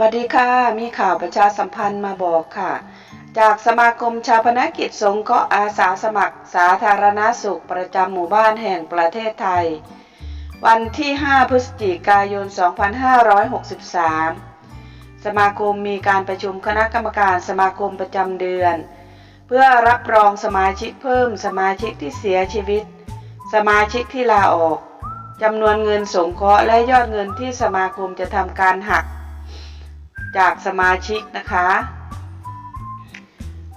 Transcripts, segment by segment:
วัสดีค่ะ มีข่าวประชาสัมพันธ์มาบอกค่ะ จากสมาคมชาพนกิจสงเคราะห์อาสาสมัคร สาธารณสุขประจำหมู่บ้านแห่งประเทศไทย วันที่ 5 พฤศจิกายน 2563 สมาคมมีการประชุมคณะกรรมการสมาคมประจำเดือน เพื่อรับรองสมาชิกเพิ่มสมาชิกที่เสียชีวิต สมาชิกที่ลาออกจำนวนเงินสงเคราะห์และยอดเงินที่สมาคมจะทำการหัก จากสมาชิกนะคะ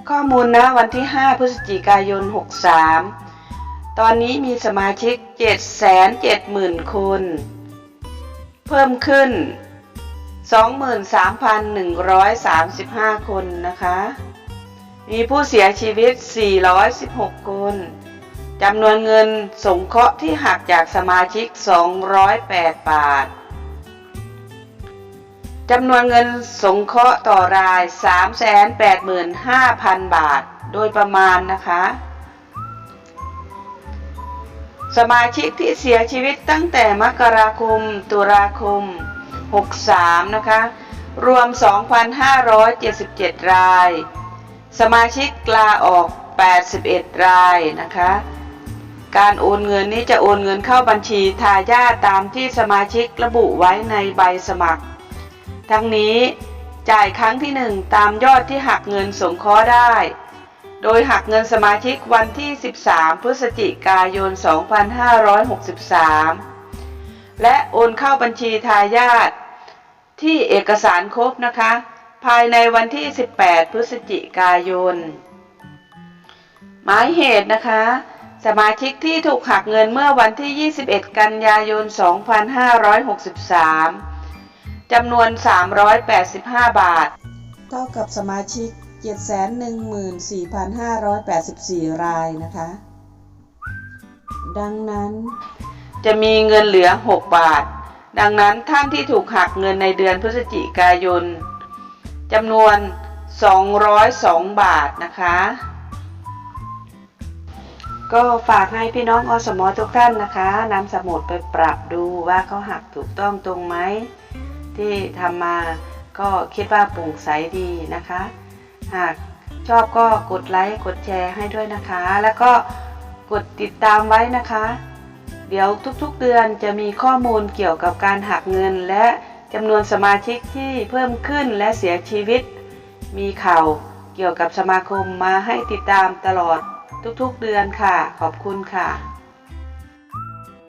ข้อมูลนะวันที่ 5 พฤศจิกายน 63 ตอนนี้มีสมาชิก 770,000 คน เพิ่มขึ้น 23,135 คนนะคะ มีผู้เสียชีวิต 416 คนจำนวนเงินสงเคราะห์ที่หักจากสมาชิก 208 บาท จำนวนเงินสงเคราะห์ต่อราย 385,000 บาท โดยประมาณนะคะ สมาชิกที่เสียชีวิตตั้งแต่มกราคม ตุลาคม 63 นะคะ รวม 2,577 ราย สมาชิกลาออก 81 รายนะคะ การโอนเงินนี้จะโอนเงินเข้าบัญชีทายาทตามที่สมาชิกระบุไว้ในใบสมัคร ทั้งนี้จ่ายครั้งที่ 1 ตามยอดที่หักเงินสงเคราะห์ได้ โดยหักเงินสมาชิกวันที่ 13 พฤศจิกายน 2563 และโอนเข้าบัญชีทายาทที่เอกสารครบนะคะ ภายในวันที่ 18 พฤศจิกายน หมายเหตุนะคะ สมาชิกที่ถูกหักเงินเมื่อวันที่ 21 กันยายน 2563 จำนวน 385 บาท เท่ากับสมาชิก 714,584 รายนะคะ ดังนั้น จะมีเงินเหลือ 6 บาท ดังนั้นท่านที่ถูกหักเงินในเดือนพฤศจิกายนจำนวน 202 บาทนะคะ ก็ฝากให้พี่น้องอสมอทุกท่านนะคะนำสมุดไปปรับดูว่าเขาหักถูกต้องตรงไหม ที่ทำมาก็คิดว่าโปร่งใสดีนะคะ หากชอบก็กดไลค์กดแชร์ให้ด้วยนะคะ แล้วก็กดติดตามไว้นะคะ เดี๋ยวทุกๆเดือนจะมีข้อมูลเกี่ยวกับการหักเงิน และจำนวนสมาชิกที่เพิ่มขึ้นและเสียชีวิต มีข่าวเกี่ยวกับสมาคมมาให้ติดตามตลอดทุกๆเดือนค่ะ ขอบคุณค่ะ